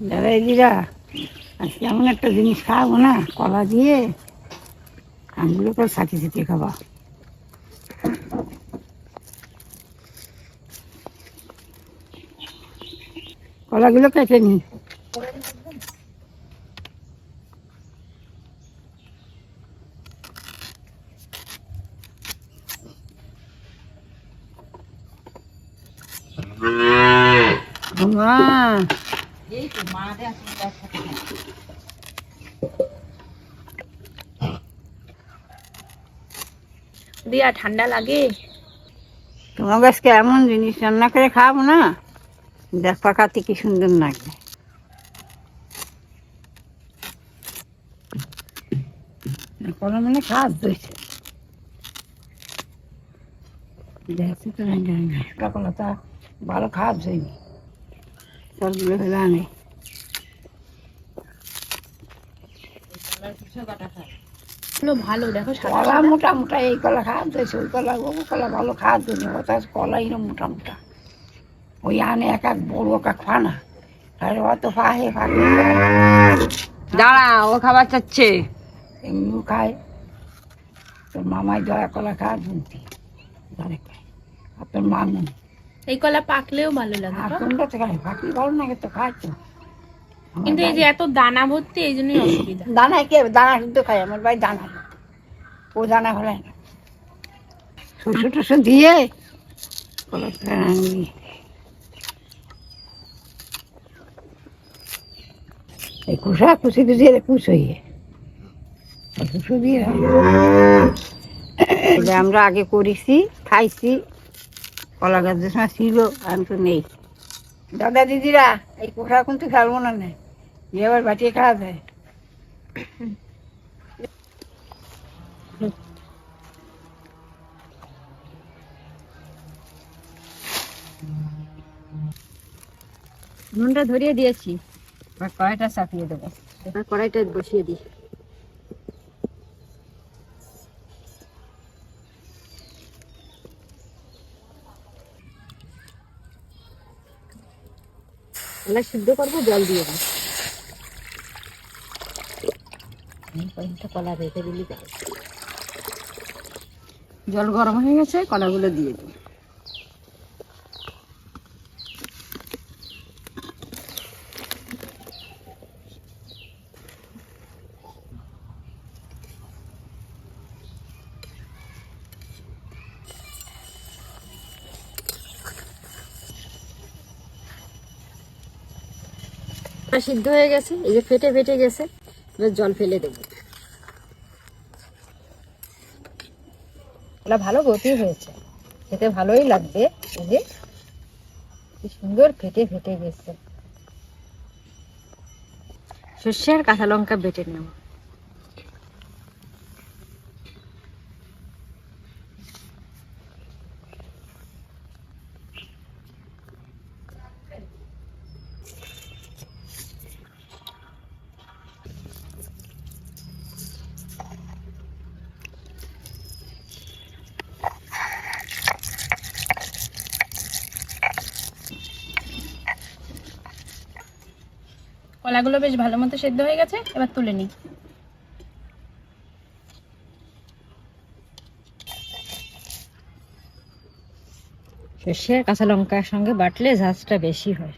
দাদা দিদিরা আজকে এমন একটা জিনিস খাওয়াবো না কলা দিয়ে আঙুলো করে সাথে সাথে খাবা। কলাগুলো কেটে নি মা দিয়া, ঠান্ডা লাগে? তোমার আজকে এমন জিনিস রান্না করে খাওয়াবো না? দেখ, পাকাতে কি সুন্দর মানে হয়েছে। দেখছি তো ভালো খাওয়া হয়নি। সবগুলো হলে আনে। এগুলো ভালো দেখো সাদা কলা সাদা। মোটা মোটা এই কলা খাওয়া হয়েছে ওই কলা ও কলা ভালো খাওয়া হয়নি ওটা কলাই না মোটা মোটা। ওই আনে এক এক বড় এক এক ফানা। আর অত ফাহে ফাঁকে দাঁড়া ও খাবার চাচ্ছে। এমনিও খায়। তোর মামাই দয়া কলা খাওয়া খায় আর তোর মামু এই কলা পাকলেও ভালো লাগে তোমরা তো খাই ফাঁকি ভালো লাগে তো খায় কিন্তু এই যে এত দানা ভর্তি এই জন্যই অসুবিধা। দানা কে দানা শুদ্ধ খায় আমার ভাই দানা ও দানা না। শস্য টস্য দিয়ে এই কুসা কুচি দিয়ে কুচ হইয়ে। কুসো দিয়ে আমরা আগে করেছি খাইছি। কলা গাছ যে সময় ছিল আমি তো নেই। দাদা দিদিরা এই কোষা কিন্তু খেলব না নে? দিয়ে আবার বাটিয়ে খাওয়া যায়। নুনটা ধরিয়ে দিয়েছি। কড়াইটা চাপিয়ে দেবো। কড়াইটা বসিয়ে দিই। এবার সিদ্ধ করব জল দিয়ে দিই কয়েকটা কলা রেখে দিলি জল গরম হয়ে গেছে কলাগুলো দিয়ে দিই এটা সিদ্ধ হয়ে গেছে এই যে ফেটে ফেটে গেছে এবার জল ফেলে দেবো। এটা ভালো গতি হয়েছে খেতে ভালোই লাগবে এই যে কি সুন্দর ফেটে ফেটে গেছে। সর্ষে আর কাঁচা লঙ্কা বেটে নেব। কলাগুলো বেশ ভালো মতো সেদ্ধ হয়ে গেছে, এবার তুলে নিই। সর্ষে কাঁচা লঙ্কার সঙ্গে বাটলে ঝাঁজটা বেশি হয়।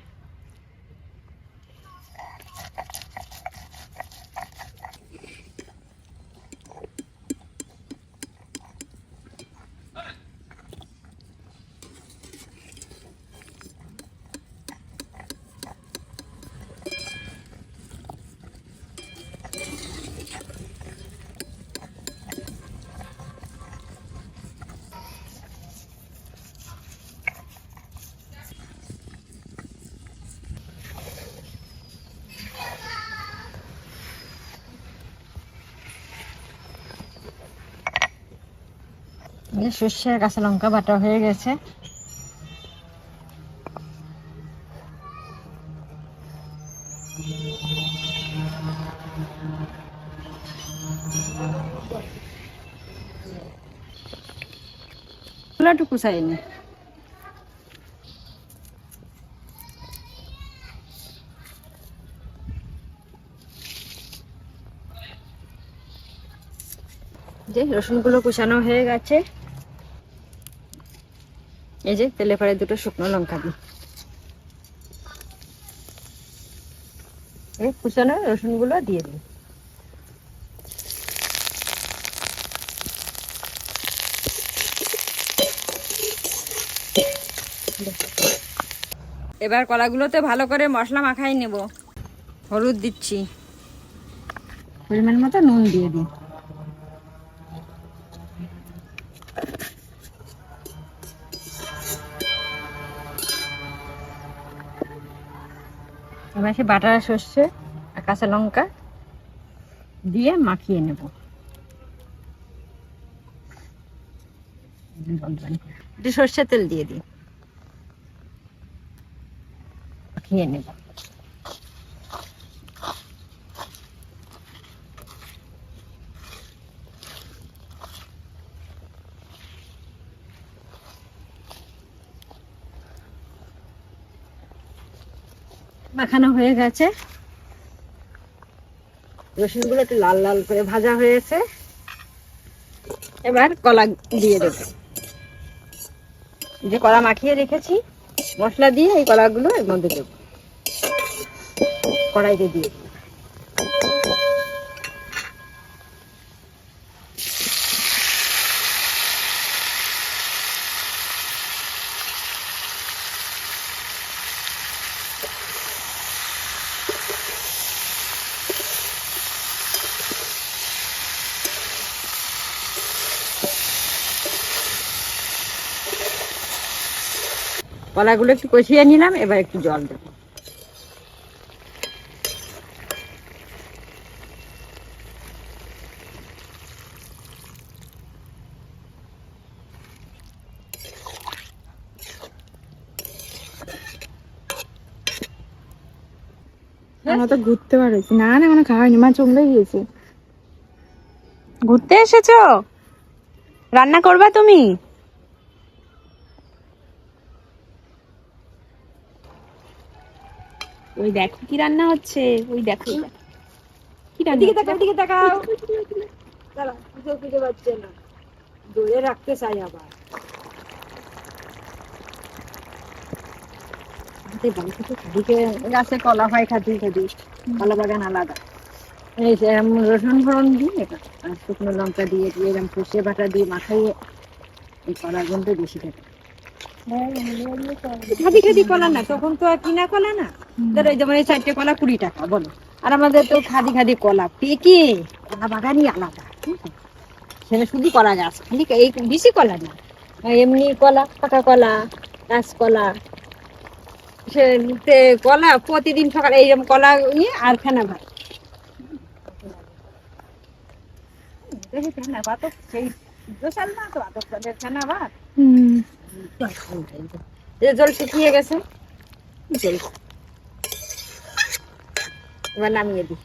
যে সর্ষে কাঁচা লঙ্কা বাটা হয়ে গেছে। রসুনগুলো যে কুচানো হয়ে গেছে। এই যে তেলে পরে দুটো শুকনো লঙ্কা দিই। এই কুচানো রসুনগুলো দিয়ে দিই। এবার কলাগুলোতে ভালো করে মশলা মাখাই নেব। হলুদ দিচ্ছি। পরিমাণ মতো নুন দিয়ে দিই। এবার বাটার বাটা সর্ষে আর কাঁচা লঙ্কা দিয়ে মাখিয়ে নেব। একটু সর্ষের তেল দিয়ে দিই। মাখিয়ে নেব। মাখানো হয়ে গেছে। রসুনগুলো একটু লাল লাল করে ভাজা হয়েছে। এবার কলা দিয়ে দেবো। যে কলা মাখিয়ে রেখেছি, মশলা দিয়ে এই কলাগুলো এর মধ্যে দেবো। কড়াইতে দিয়ে। কলাগুলো একটু কষিয়ে নিলাম এবার একটু জল দেবো। না ঘুরতে এসেছ? রান্না করবা তুমি? ওই দেখো কি রান্না হচ্ছে ওই দেখো। কি রান্না দিকে তাকাও দিকে তাকাও। দাঁড়া খুঁজে খুঁজে পাচ্ছে না। দূরে রাখতে চাই আবার। গাছে কলা হয় খাদি খাদি। কলা বাগান আলাদা। এই রসুন ফোড়ন দিয়ে এটা আর শুকনো লঙ্কা দিয়ে দিয়ে এরকম সর্ষে বাটা দিয়ে মাখাইয়ে এই কলার গন্ধ বেশি থাকে খাদি খাদি কলা না তখন তো আর কিনা কলা না। ধরো যেমন এই চারটে কলা কুড়ি টাকা বলো। আর আমাদের তো খাদি খাদি কলা পেকে কলা বাগানই আলাদা? সেখানে শুধু কলা গাছ খালি এই বেশি কলা না। এমনি কলা পাকা কলা কাঁচকলা সে কলা প্রতিদিন সকালে এইরকম কলা ইয়ে আর খানা ভাত। দেখি খানা ভাত সেই দোষাল না তো আদর খানা ভাত। হুম। যে জল শুকিয়ে গেছে। জল। এবার নামিয়ে দিই।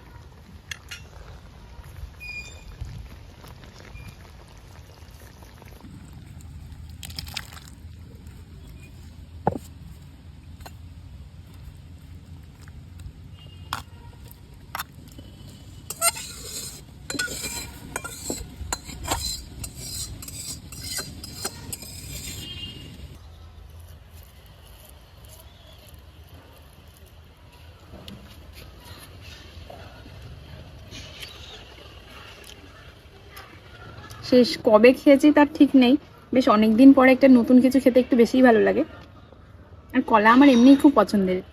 শেষ কবে খেয়েছি তার ঠিক নেই। বেশ অনেক দিন পরে একটা নতুন কিছু খেতে একটু বেশিই ভালো লাগে। আর কলা আমার এমনিই খুব পছন্দের।